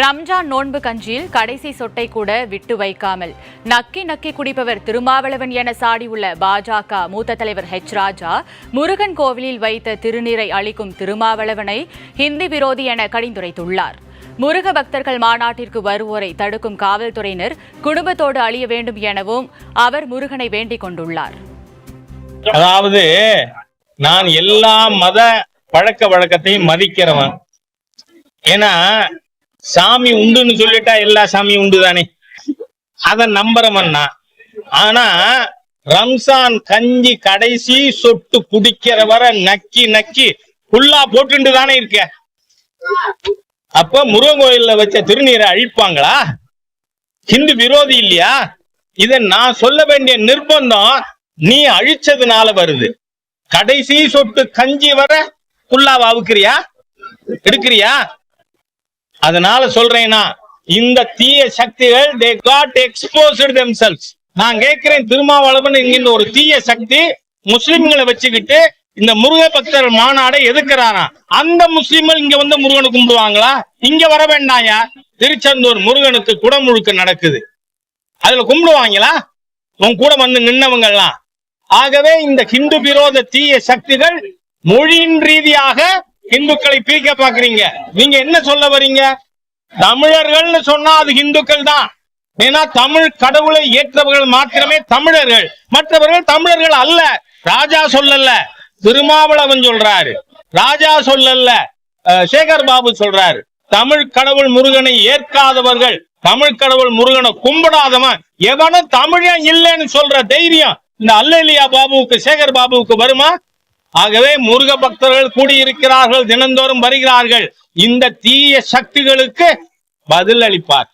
ரம்ஜான் நோன்பு கஞ்சியில் கடைசி சொட்டை கூட விட்டு வைக்காமல் நக்கி நக்கி குடிப்பவர் திருமாவளவன் என சாடியுள்ள பாஜக மூத்த தலைவர் ஹெச் ராஜா முருகன் கோவிலில் வைத்த திருநீரை அளிக்கும் திருமாவளவனை ஹிந்தி விரோதி என கடிந்துரைத்துள்ளார். முருக பக்தர்கள் மாநாட்டிற்கு வருவோரை தடுக்கும் காவல்துறையினர் குடும்பத்தோடு அழிய வேண்டும் எனவும் அவர் முருகனை வேண்டிக் கொண்டுள்ளார். அதாவது நான் எல்லா மத பழக்க வழக்கத்தையும் மதிக்கிறவன். ஏன்னா சாமி உண்டுன்னு சொல்லிட்டா எல்லா சாமியும் உண்டு தானே அத நம்புறவன் ஆனா ரம்சான் கஞ்சி கடைசி சொட்டு குடிக்கிற வர நக்கி நக்கி புல்லா போட்டுண்டு தானே இருக்க? அப்ப முருகன் கோயில்ல வச்ச திருநீரை அழிப்பாங்களா? ஹிந்து விரோதி இல்லையா? இத நான் சொல்ல வேண்டிய நிர்பந்தம் நீ அழிச்சதுனால வருது. கடைசி சொட்டு கஞ்சி வர புல்லாவை அவுக்கிறியா எடுக்கிறியா? அதனால சொல்றேன்னா இந்த தீய சக்திகள் தே காட் எக்ஸ்போஸ்டு தெம்செல்ஸ் நான் கேட்கிறேன் திருமாவளவன் என்கின்ற ஒரு தீய சக்தி முஸ்லிம்களை வச்சுக்கிட்டு இந்த முருக பக்தர் மாநாடை எதுக்குறாராம் அந்த முஸ்லிம்கள் இங்க வந்து முருகனை கும்பிடுவாங்களா? இங்க வர வேண்டாயா? திருச்செந்தூர் முருகனுக்கு குடமுழுக்கு நடக்குது. அதுல கும்பிடுவாங்களா? உன் கூட வந்து நின்னவங்கலாம் ஆகவே இந்த ஹிந்து விரோத தீய சக்திகள் மொழியின் ரீதியாக இந்துக்களை பிரிக்க பாக்குறீங்க நீங்க என்ன சொல்ல வரீங்க? தமிழர்கள்னு சொன்னா அது இந்துக்கள் தான். ஏன்னா தமிழ் கடவுளை ஏற்றவர்கள் மாத்திரமே தமிழர்கள். மற்றவர்கள் தமிழர்கள் அல்ல. ராஜா சொல்லல. திருமாவளவன் சொல்றாரு. ராஜா சொல்லல. சேகர் பாபு சொல்றாரு. தமிழ் கடவுள் முருகனை ஏற்காதவர்கள் தமிழ் கடவுள் முருகனை கும்பிடாதவன் எவனும் தமிழன் இல்லைன்னு சொல்ற தைரியம் இந்த அல்லலியா பாபுவுக்கு சேகர் பாபுவுக்கு வருமா? ஆகவே முருக பக்தர்கள் கூடியிருக்கிறார்கள் தினந்தோறும் வருகிறார்கள். இந்த தீய சக்திகளுக்கு பதில் அளிப்பார்